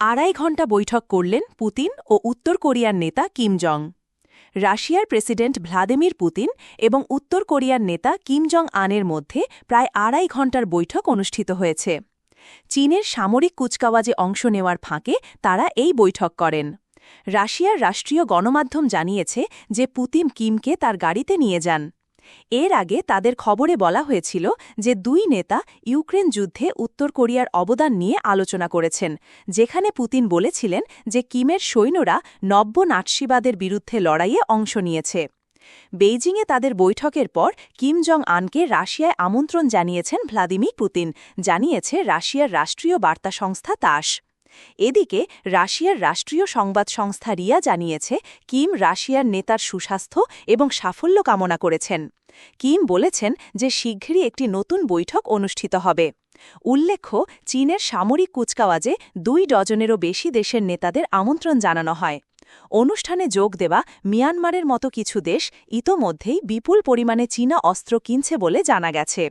আড়াই ঘণ্টা বৈঠক করলেন পুতিন ও উত্তর কোরিয়ার নেতা কিম জং। রাশিয়ার প্রেসিডেন্ট ভ্লাদিমির পুতিন এবং উত্তর কোরিয়ার নেতা কিম জং আনের মধ্যে প্রায় আড়াই ঘণ্টার বৈঠক অনুষ্ঠিত হয়েছে। চীনের সামরিক কুচকাওয়াজে অংশ নেওয়ার ফাঁকে তারা এই বৈঠক করেন। রাশিয়ার রাষ্ট্রীয় গণমাধ্যম জানিয়েছে যে পুতিন কিমকে তার গাড়িতে নিয়ে যান। এর আগে তাদের খবরে বলা হয়েছিল যে দুই নেতা ইউক্রেন যুদ্ধে উত্তর কোরিয়ার অবদান নিয়ে আলোচনা করেছেন, যেখানে পুতিন বলেছিলেন যে কিমের সৈন্যরা নব্য নাৎসিবাদের বিরুদ্ধে লড়াইয়ে অংশ নিয়েছে। বেইজিংয়ে তাদের বৈঠকের পর কিম জং আনকে রাশিয়ায় আমন্ত্রণ জানিয়েছেন ভ্লাদিমির পুতিন, জানিয়েছে রাশিয়ার রাষ্ট্রীয় বার্তা সংস্থা তাস। এদিকে রাশিয়ার রাষ্ট্রীয় সংবাদ সংস্থা রিয়া জানিয়েছে, কিম রাশিয়ার নেতার সুস্বাস্থ্য এবং সাফল্য কামনা করেছেন। কিম বলেছেন যে শীঘ্রই একটি নতুন বৈঠক অনুষ্ঠিত হবে। উল্লেখ্য, চীনের সামরিক কুচকাওয়াজে দুই ডজনেরও বেশি দেশের নেতাদের আমন্ত্রণ জানানো হয়। অনুষ্ঠানে যোগ দেওয়া মিয়ানমারের মতো কিছু দেশ ইতোমধ্যেই বিপুল পরিমাণে চীনা অস্ত্র কিনছে বলে জানা গেছে।